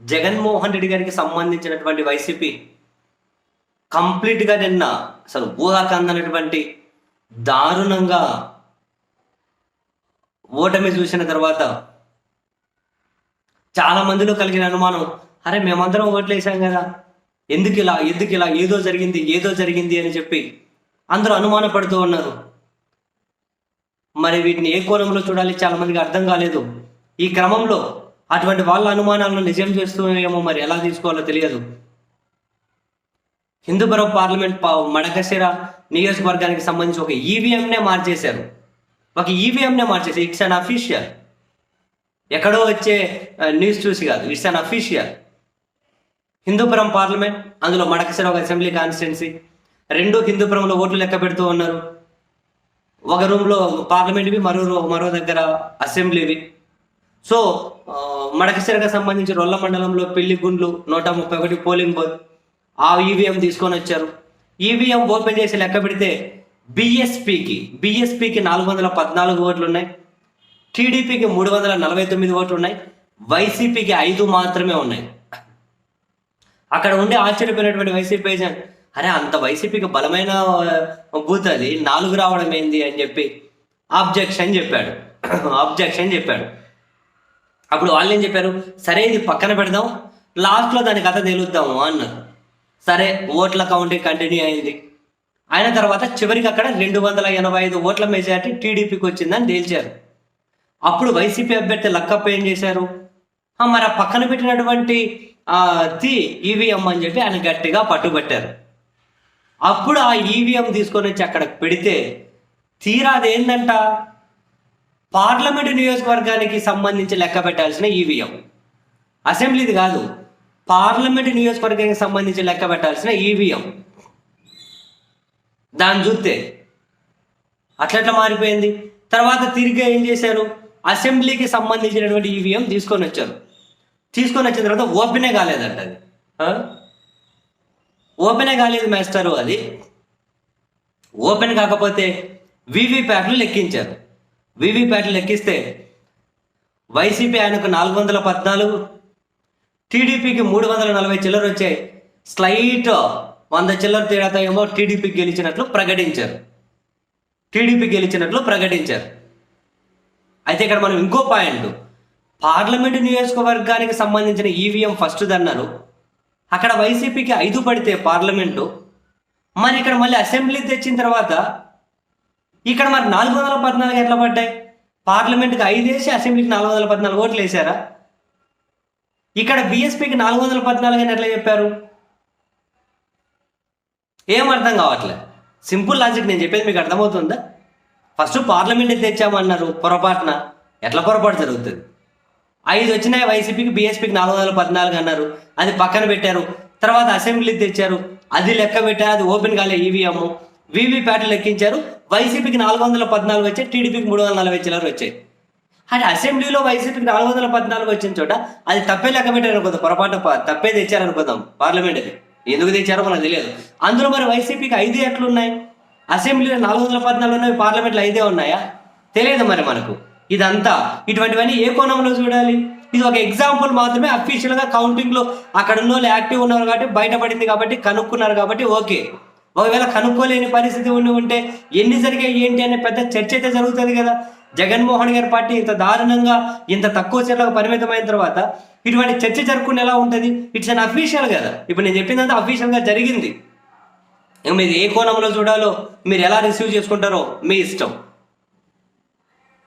జగన్మోహన్ రెడ్డి గారికి సంబంధించినటువంటి వైసీపీ కంప్లీట్గా నిన్న అసలు ఊహాకందనటువంటి దారుణంగా ఓటమి చూసిన తర్వాత చాలా మందిలో కలిగిన అనుమానం అరే మేమందరం ఓట్లేసాం కదా. ఎందుకు ఇలా ఎందుకు ఇలా ఏదో జరిగింది ఏదో జరిగింది అని చెప్పి అందరూ అనుమానపడుతూ ఉన్నారు. మరి వీటిని ఏ కోణంలో చూడాలి? చాలా మందికి అర్థం కాలేదు. ఈ క్రమంలో అటువంటి వాళ్ళ అనుమానాలను నిజం చేస్తూ మరి ఎలా తీసుకోవాలో తెలియదు. హిందూపురం పార్లమెంట్ పా- మడకశిర నియోజకవర్గానికి సంబంధించి ఒక ఈవీఎంనే మార్చేశారు. ఒక ఈవీఎంనే మార్చేసి ఇట్స్ అన్ అఫీషియల్ ఎక్కడో వచ్చే న్యూస్ చూసి కాదు. It's unofficial Hindupuram parliament అందులో మడకశిర ఒక అసెంబ్లీ కాన్స్టిట్యున్సీ. రెండు హిందూపురంలో ఓట్లు లెక్క పెడుతూ ఉన్నారు. ఒక రూమ్లో పార్లమెంట్వి మరో మరో దగ్గర అసెంబ్లీవి. సో ఆ, సంబంధించి రొల్ల మండలంలో పెళ్ళి గుండ్లు నూట ముప్పై ఒకటి పోలింగ్ బూత్ ఆ ఈవీఎం తీసుకొని వచ్చారు. ఈవీఎం ఓపెన్ చేసి లెక్క పెడితే బిఎస్పికి బిఎస్పికి నాలుగు వందల పద్నాలుగు ఓట్లు ఉన్నాయి. టీడీపీకి మూడు వందల నలభై తొమ్మిది ఓట్లు ఉన్నాయి. వైసీపీకి ఐదు మాత్రమే ఉన్నాయి. అక్కడ ఉండి ఆశ్చర్యపోయినటువంటి వైసీపీ ఏజెంట్ అరే అంత వైసీపీకి బలమైన బూత్ అది. నాలుగు రావడం ఏంది? అని చెప్పి ఆబ్జెక్షన్ చెప్పాడు. ఆబ్జెక్షన్ చెప్పాడు. అప్పుడు వాళ్ళు ఏం చెప్పారు? సరే ఇది పక్కన పెడదాం. లాస్ట్లో దాని కథ తేలుద్దాము అన్నారు. సరే ఓట్ల కౌంటింగ్ కంటిన్యూ అయింది. అయిన తర్వాత చివరికి అక్కడ రెండు వందల ఎనభై ఐదు ఓట్ల మెజార్టీ టీడీపీకి వచ్చిందని తేల్చారు. అప్పుడు వైసీపీ అభ్యర్థి లక్కప్ప ఏం చేశారు? మరి ఆ పక్కన పెట్టినటువంటి ది ఈవీఎం అని చెప్పి ఆయన గట్టిగా పట్టుబట్టారు. అప్పుడు ఆ ఈవీఎం తీసుకొని వచ్చి అక్కడ పెడితే తీరా అదేంటంట పార్లమెంటు నియోజకవర్గానికి సంబంధించి లెక్క పెట్టాల్సిన ఈవీఎం. అసెంబ్లీది కాదు పార్లమెంటు నియోజకవర్గానికి సంబంధించి లెక్క పెట్టాల్సిన ఈవీఎం. దాన్ని చూస్తే అట్లట్లా మారిపోయింది? తర్వాత తిరిగి ఏం చేశారు? అసెంబ్లీకి సంబంధించినటువంటి ఈవీఎం తీసుకొని వచ్చారు. తీసుకొని వచ్చిన తర్వాత ఓపెనే కాలేదంట అది. ఓపెనే కాలేదు మాస్టరు అది. ఓపెన్ కాకపోతే వీవీప్యాట్లు లెక్కించారు. వీవీప్యాట్లు లెక్కిస్తే వైసీపీ ఆయనకు నాలుగు వందల పద్నాలుగు టీడీపీకి మూడు వందల నలభై చిల్లర వచ్చాయి. స్లైట్ వంద చిల్లర తేడాతో ఏమో టీడీపీ గెలిచినట్లు ప్రకటించారు. టీడీపీ గెలిచినట్లు ప్రకటించారు. అయితే ఇక్కడ మనం ఇంకో పాయింట్. పార్లమెంటు నియోజకవర్గానికి సంబంధించిన ఈవీఎం ఫస్ట్ అన్నారు అక్కడ వైసీపీకి ఐదు పడితే పార్లమెంటు. మరి ఇక్కడ మళ్ళీ అసెంబ్లీ తెచ్చిన తర్వాత ఇక్కడ మరి నాలుగు వందల పద్నాలుగు ఎట్లా పడ్డాయి? పార్లమెంట్కి ఐదు వేసి అసెంబ్లీకి నాలుగు వందల పద్నాలుగు ఓట్లు వేశారా? ఇక్కడ బీఎస్పీకి నాలుగు వందల పద్నాలుగు అని ఎట్లా చెప్పారు? ఏం అర్థం కావట్లే. సింపుల్ లాజిక్ నేను చెప్పేది మీకు అర్థమవుతుందా? ఫస్ట్ పార్లమెంట్కి తెచ్చామన్నారు? పొరపాటున. ఎట్లా పొరపాటు జరుగుతుంది? ఐదు వచ్చినాయి వైసీపీకి బీఎస్పీకి నాలుగు వందల పద్నాలుగు అన్నారు. అది పక్కన పెట్టారు. తర్వాత అసెంబ్లీ తెచ్చారు. అది లెక్క పెట్టారు. అది ఓపెన్ కాలే ఈవీఎం వీవీప్యాట్లు లెక్కించారు. వైసీపీకి నాలుగు వందల పద్నాలుగు వచ్చాయి టీడీపీకి మూడు వందల నలభై చిల్లర వచ్చాయి. అంటే అసెంబ్లీలో వైసీపీకి నాలుగు వందల పద్నాలుగు వచ్చిన చోట అది తప్పే లెక్క పెట్టారనుకుందాం పొరపాటు తప్పే తెచ్చారనుకుందాం పార్లమెంట్ అది ఎందుకు తెచ్చారో మనకు తెలియదు. అందులో మరి వైసీపీకి ఐదు ఎట్లున్నాయి అసెంబ్లీలో నాలుగు వందల పద్నాలుగు ఉన్నాయి పార్లమెంట్లో ఐదే ఉన్నాయా? తెలియదు మరి మనకు. ఇదంతా. ఇటువంటివన్నీ ఏ కోణంలో చూడాలి? ఇది ఒక ఎగ్జాంపుల్ మాత్రమే అఫీషియల్గా కౌంటింగ్లో అక్కడ ఉన్న వాళ్ళు యాక్టివ్ ఉన్నారు కాబట్టి బయటపడింది కాబట్టి కనుక్కున్నారు కాబట్టి ఓకే. ఒకవేళ కనుక్కోలేని పరిస్థితి ఉండి ఉంటే ఎన్ని జరిగాయి ఏంటి అనే పెద్ద చర్చ అయితే జరుగుతుంది కదా. జగన్మోహన్ గారి పార్టీ ఇంత దారుణంగా ఇంత తక్కువ చర్యలకు పరిమితమైన తర్వాత ఇటువంటి చర్చ జరగకుండా ఎలా ఉంటుంది? ఇట్స్ అన్ అఫీషియల్ కదా. ఇప్పుడు నేను చెప్పిందంతా అఫీషియల్గా జరిగింది. మీరు ఏ కోణంలో చూడాలో మీరు ఎలా రిసీవ్ చేసుకుంటారో మీ ఇష్టం.